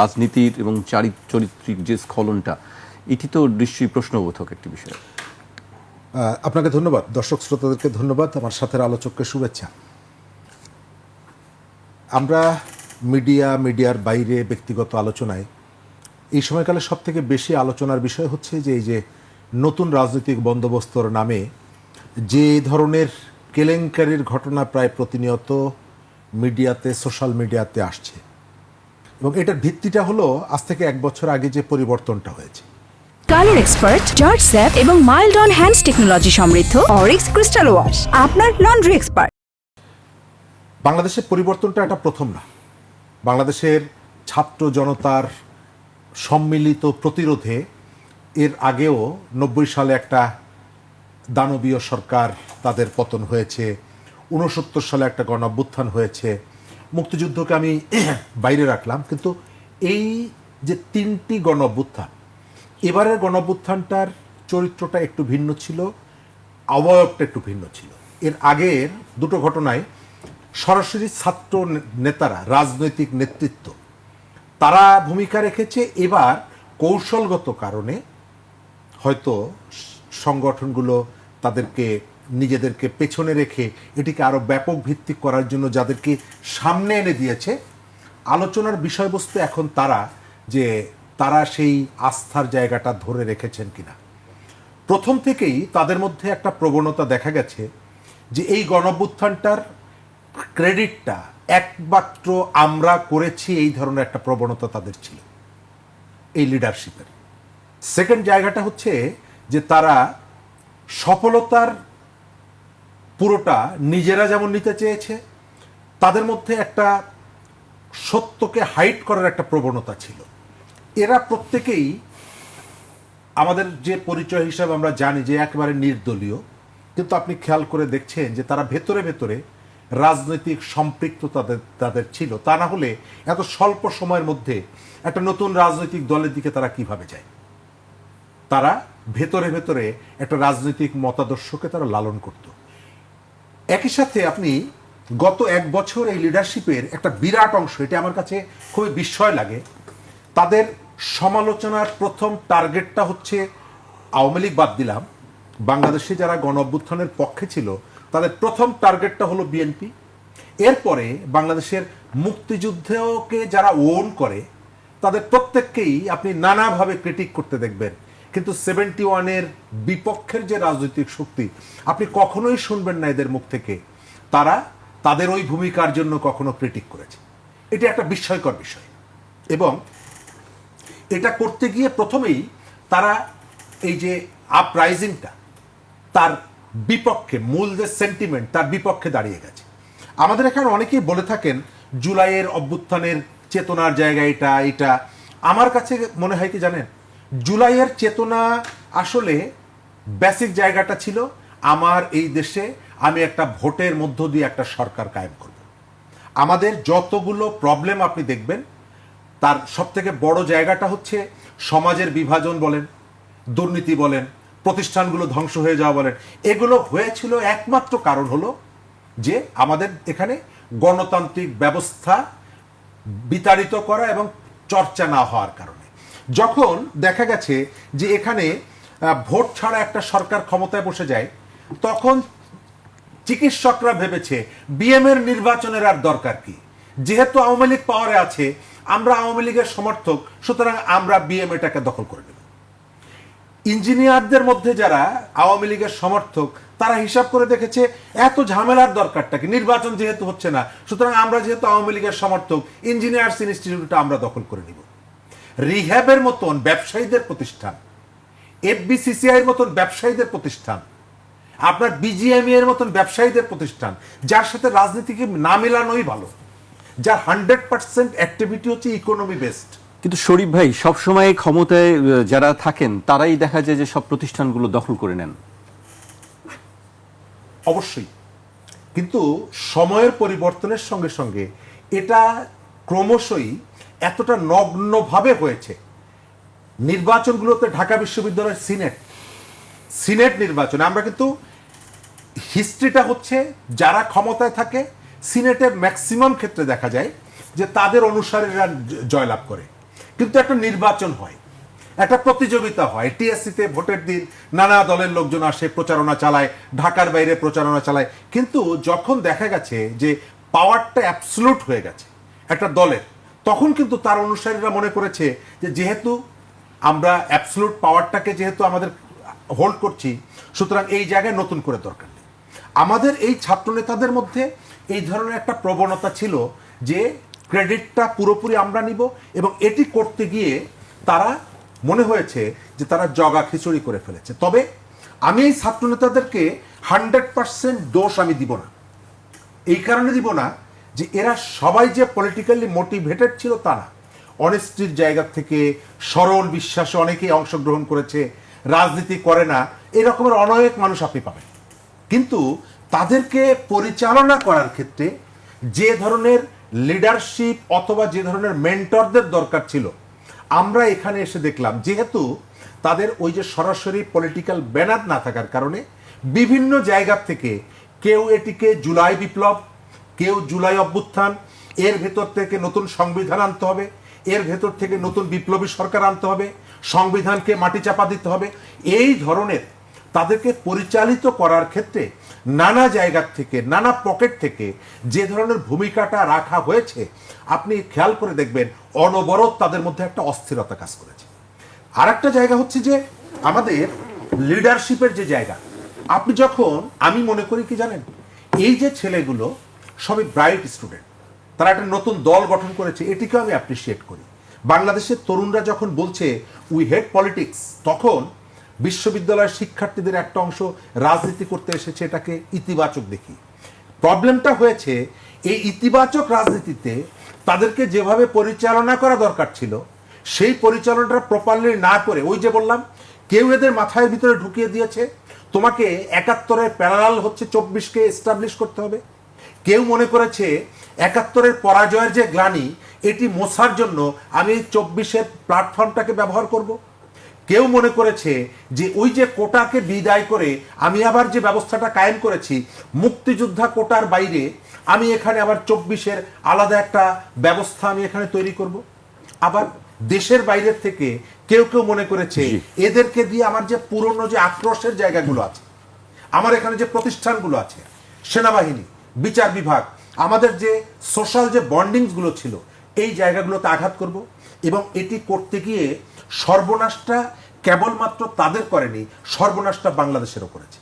রাজনীতির এবং চারি, চরিত্রিক যে স্খলনটা, এটি তো নিশ্চয়ই প্রশ্নবোধক একটি বিষয়। আপনাকে ধন্যবাদ। দর্শক শ্রোতাদেরকে ধন্যবাদ। আমার সাথে আলোচককে শুভেচ্ছা। আমরা মিডিয়া, মিডিয়ার বাইরে ব্যক্তিগত আলোচনায়, এই সময়কালে সব থেকে বেশি আলোচনার বিষয় হচ্ছে যে, এই যে নতুন রাজনৈতিক বন্দোবস্তর নামে যে ধরনের কেলেঙ্কারির ঘটনা প্রায় প্রতিনিয়ত মিডিয়াতে, সোশ্যাল মিডিয়াতে আসছে। এবং এটার ভিত্তিটা হলো আজ থেকে এক বছর আগে যে পরিবর্তনটা হয়েছে। কালার এক্সপার্ট জর্জ স্যাপ এবং মাইল্ড অন হ্যান্ডস টেকনোলজি সমৃদ্ধ অরিক্স ক্রিস্টাল ওয়াশ আপনার লন্ড্রি এক্সপার্ট। বাংলাদেশের পরিবর্তনটা এটা প্রথম না। বাংলাদেশের ছাত্র জনতার সম্মিলিত প্রতিরোধে এর আগেও নব্বই সালে একটা দানবীয় সরকার তাদের পতন হয়েছে উনসত্তর সালে একটা গণ হয়েছে মুক্তিযুদ্ধকে আমি বাইরে রাখলাম, কিন্তু এই যে তিনটি গণ অভ্যুত্থান এবারের গণ অভ্যুত্থানটার চরিত্রটা একটু ভিন্ন ছিল আবয়বটা একটু ভিন্ন ছিল। এর আগের দুটো ঘটনায় সরাসরি ছাত্র নেতারা, রাজনৈতিক নেতৃত্ব, তারা ভূমিকা রেখেছে, এবার কৌশলগত কারণে হয়তো সংগঠনগুলো তাদেরকে নিজেদেরকে পেছনে রেখে এটিকে আরও ব্যাপক ভিত্তিক করার জন্য যাদেরকে সামনে এনে দিয়েছে, আলোচনার বিষয়বস্তু এখন তারা যে তারা সেই আস্থার জায়গাটা ধরে রেখেছেন কিনা। প্রথম থেকেই তাদের মধ্যে একটা প্রবণতা দেখা গেছে যে এই গণভ্যুত্থানটার ক্রেডিটটা একমাত্র আমরা করেছি এই ধরনের একটা প্রবণতা তাদের ছিল, এই লিডারশিপের সেকেন্ড জায়গাটা হচ্ছে যে তারা সফলতার পুরোটা নিজেরা যেমন নিতে চেয়েছে, তাদের মধ্যে একটা সত্যকে হাইট করার একটা প্রবণতা ছিল। এরা প্রত্যেকেই আমাদের যে পরিচয় হিসাবে আমরা জানি যে একেবারে নির্দলীয়, কিন্তু আপনি খেয়াল করে দেখছেন যে তারা ভেতরে ভেতরে রাজনৈতিক সম্পৃক্ত তাদের তাদের ছিল। তা না হলে এত স্বল্প সময়ের মধ্যে একটা নতুন রাজনৈতিক দলের দিকে তারা কীভাবে যায়? তারা ভেতরে ভেতরে একটা রাজনৈতিক মতাদর্শকে তারা লালন করত। একই সাথে আপনি গত এক বছর এই লিডারশিপের একটা বিরাট অংশ, এটা আমার কাছে খুবই বিস্ময় লাগে, তাদের সমালোচনার প্রথম টার্গেটটা হচ্ছে আওয়ামী লীগ বাদ দিলাম। বাংলাদেশে যারা গণ অভ্যুত্থানের পক্ষে ছিল, তাদের প্রথম টার্গেটটা হলো বিএনপি এরপরে বাংলাদেশের মুক্তিযুদ্ধকে যারা ওন করে, তাদের প্রত্যেককেই আপনি নানাভাবে ক্রিটিক করতে দেখবেন। কিন্তু সেভেন্টি ওয়ানের বিপক্ষের যে রাজনৈতিক শক্তি, আপনি কখনোই শুনবেন না এদের মুখ থেকে। তারা তাদের ওই ভূমিকার জন্য কখনো ক্রিটিক করেছে। এটি একটা বিস্ময়কর বিষয়। এবং এটা করতে গিয়ে প্রথমেই তারা এই যে আপরাইজিংটা তার বিপক্ষে, মূল যে সেন্টিমেন্ট তার বিপক্ষে দাঁড়িয়ে গেছে। আমাদের এখানে অনেকেই বলে থাকেন, জুলাইয়ের অভ্যুত্থানের চেতনার জায়গা এটা এটা। আমার কাছে মনে হয় কি জানেন? জুলাইয়ের চেতনা আসলে বেসিক জায়গাটা ছিল, আমার এই দেশে আমি একটা ভোটের মধ্য দিয়ে একটা সরকার কায়েম করব। আমাদের যতগুলো প্রবলেম আপনি দেখবেন, তার সব থেকে বড় জায়গাটা হচ্ছে সমাজের বিভাজন বলেন, দুর্নীতি বলেন, প্রতিষ্ঠানগুলো ধ্বংস হয়ে যাওয়া বলেন। এগুলো হয়েছিল একমাত্র কারণ হলো যে আমাদের এখানে গণতান্ত্রিক ব্যবস্থা বিতাড়িত করা এবং চর্চা না হওয়ার কারণে। যখন দেখা গেছে যে এখানে ভোট ছাড়া একটা সরকার ক্ষমতায় বসে যায়, তখন চিকিৎসকরা ভেবেছে বিএম এর নির্বাচনের আর দরকার কি। যেহেতু আওয়ামী লীগ পাওয়ারে আছে, আমরা আওয়ামী লীগের সমর্থক, সুতরাং আমরা বিএম এটাকে দখল করে নেব। ইঞ্জিনিয়ারদের মধ্যে যারা আওয়ামী লীগের সমর্থক, তারা হিসাব করে দেখেছে এত ঝামেলার দরকারটা কি, নির্বাচন যেহেতু হচ্ছে না, সুতরাং আমরা যেহেতু আওয়ামী লীগের সমর্থক ইঞ্জিনিয়ার্স ইনস্টিটিউটটা আমরা দখল করে নিব। রিহ্যাবের মতন ব্যবসায়ীদের প্রতিষ্ঠান এফবিসিসিআই এর মতন ব্যবসায়ীদের প্রতিষ্ঠান আপনার বিজিএমই এর মতন ব্যবসায়ীদের প্রতিষ্ঠান যার সাথে রাজনীতিকে না মেলানোই ভালো। যার হান্ড্রেড পার্সেন্ট অ্যাক্টিভিটি হচ্ছে ইকোনমি বেসড। কিন্তু শরীফ ভাই সবসময় ক্ষমতায় যারা থাকেন তারাই দেখা যায় যে সব প্রতিষ্ঠানগুলো দখল করে নেন। অবশ্যই। কিন্তু সময়ের পরিবর্তনের সঙ্গে সঙ্গে এটা ক্রমশই এতটা নগ্নভাবে হয়েছে। নির্বাচনগুলোতে ঢাকা বিশ্ববিদ্যালয়ের সিনেট সিনেট নির্বাচনে আমরা কিন্তু হিস্ট্রিটা হচ্ছে যারা ক্ষমতায় থাকে, সিনেটের ম্যাক্সিমাম ক্ষেত্রে দেখা যায় যে তাদের অনুসারীরা জয়লাভ করে। কিন্তু একটা নির্বাচন হয়, একটা প্রতিযোগিতা হয়, টিএসসিতে ভোটের দিন নানা দলের লোকজন আসে, প্রচারণা চালায়, ঢাকার বাইরে প্রচারণা চালায়। কিন্তু যখন দেখা গেছে যে পাওয়ারটা অ্যাবসলুট হয়ে গেছে একটা দলের। তখন কিন্তু তার অনুসারীরা মনে করেছে যে যেহেতু আমরা অ্যাবসলুট পাওয়ারটাকে যেহেতু আমাদের হোল্ড করছি, সুতরাং এই জায়গায় নতুন করে দরকার নেই। আমাদের এই ছাত্র নেতাদের মধ্যে এই ধরনের একটা প্রবণতা ছিল যে ক্রেডিটটা পুরোপুরি আমরা নিব এবং এটি করতে গিয়ে তারা মনে হয়েছে যে তারা জগা খিচুড়ি করে ফেলেছে। তবে আমি এই ছাত্র নেতাদেরকে হান্ড্রেড পার্সেন্ট দোষ আমি দিব না। এই কারণে দিব না যে এরা সবাই যে পলিটিক্যালি মোটিভেটেড ছিল তা না। অনেস্টির জায়গা থেকে সরল বিশ্বাসে অনেকেই অংশগ্রহণ করেছে, রাজনীতি করে না এরকমের অনেক মানুষ আপনি পাবেন। কিন্তু তাদেরকে পরিচালনা করার ক্ষেত্রে যে ধরনের লিডারশিপ অথবা যে ধরনের মেন্টরদের দরকার ছিল, আমরা এখানে এসে দেখলাম যেহেতু তাদের ওই যে সরাসরি পলিটিক্যাল ব্যানার না থাকার কারণে বিভিন্ন জায়গা থেকে কেউ এটিকে জুলাই বিপ্লব কেউ জুলাই অভ্যুত্থান, এর ভেতর থেকে নতুন সংবিধান আনতে হবে, এর ভেতর থেকে নতুন বিপ্লবী সরকার আনতে হবে, সংবিধানকে মাটি চাপা দিতে হবে। এই ধরনের তাদেরকে পরিচালিত করার ক্ষেত্রে নানা জায়গা থেকে, নানা পকেট থেকে যে ধরনের ভূমিকাটা রাখা হয়েছে, আপনি খেয়াল করে দেখবেন অনবরত তাদের মধ্যে একটা অস্থিরতা কাজ করেছে। আর একটা জায়গা হচ্ছে যে আমাদের লিডারশিপের যে জায়গা, আপনি যখন, আমি মনে করি কি জানেন, এই যে ছেলেগুলো সবই ব্রাইট স্টুডেন্ট। তারা একটা নতুন দল গঠন করেছে, এটিকেও আমি অ্যাপ্রিসিয়েট করি। বাংলাদেশের তরুণরা যখন বলছে উই হেড পলিটিক্স তখন বিশ্ববিদ্যালয়ের শিক্ষার্থীদের একটা অংশ রাজনীতি করতে এসেছে, এটাকে ইতিবাচক দেখি। প্রবলেমটা হয়েছে, এই ইতিবাচক রাজনীতিতে তাদেরকে যেভাবে পরিচালনা করা দরকার ছিল, সেই পরিচালনাটা প্রপারলি না করে, ওই যে বললাম, কেউ এদের মাথায় ভিতরে ঢুকিয়ে দিয়েছে, তোমাকে একাত্তরের প্যারালাল হচ্ছে চব্বিশকে এস্টাবলিশ করতে হবে। কেউ মনে করেছে একাত্তরের পরাজয়ের যে গ্লানি এটি মোছার জন্য আমি চব্বিশের প্ল্যাটফর্মটাকে ব্যবহার করব। কেউ মনে করেছে যে ওই যে কোটাকে বিদায় করে আমি আবার যে ব্যবস্থাটা কায়েম করেছি মুক্তিযোদ্ধা কোটার বাইরে আমি এখানে আবার চব্বিশের আলাদা একটা ব্যবস্থা আমি এখানে তৈরি করব। আবার দেশের বাইরের থেকে কেউ কেউ মনে করেছে এদেরকে দিয়ে আমার যে পুরনো যে আক্রোশের জায়গাগুলো আছে আমার এখানে যে প্রতিষ্ঠানগুলো আছে সেনাবাহিনী বিচার বিভাগ। আমাদের যে সোশ্যাল যে বন্ডিংসগুলো ছিল, এই জায়গাগুলোতে আঘাত করব এবং এটি করতে গিয়ে সর্বনাশটা কেবলমাত্র তাদের করেনি, সর্বনাশটা বাংলাদেশেরও করেছে